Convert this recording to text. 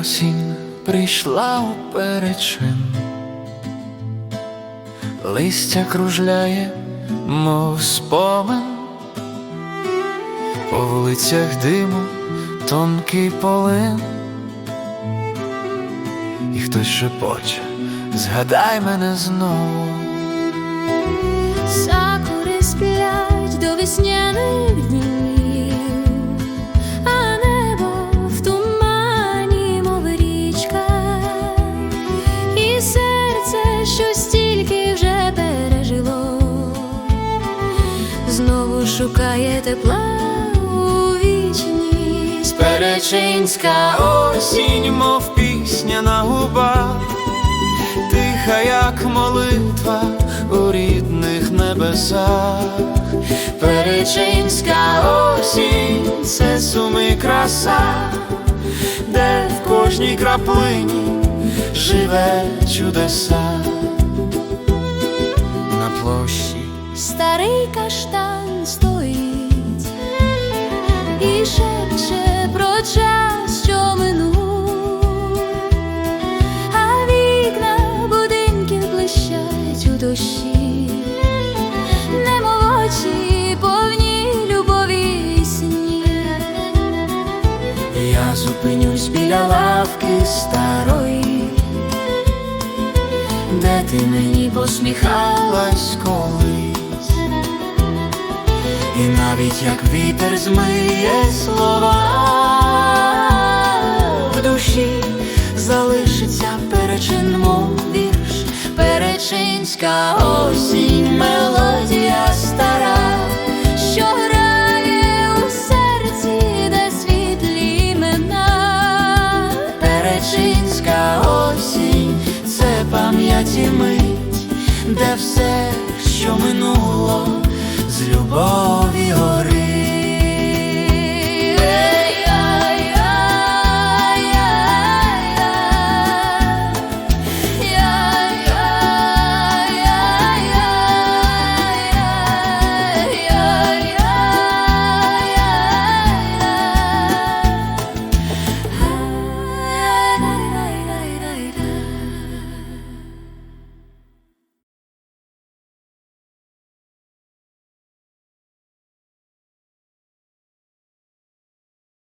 Осінь прийшла у перечин, листя кружляє, мов спомин, по вулицях диму тонкий полин, і хтось шепоче, згадай мене знову. Шукає тепла у вічність. Перечинська осінь, мов пісня на губах, тиха, як молитва у рідних небесах. Перечинська осінь, це суми краса, де в кожній краплині живе чудеса. У немов очі повні любові й снів. я зупинюсь біля лавки старої, де ти мені посміхалась колись, і навіть як вітер змиє слова, в душі залишиться перечин, мов вірш, осінь, мелодія стара, що грає у серці, де світлі імена. Перечинська осінь, це пам'яті мить, де все, що минуло.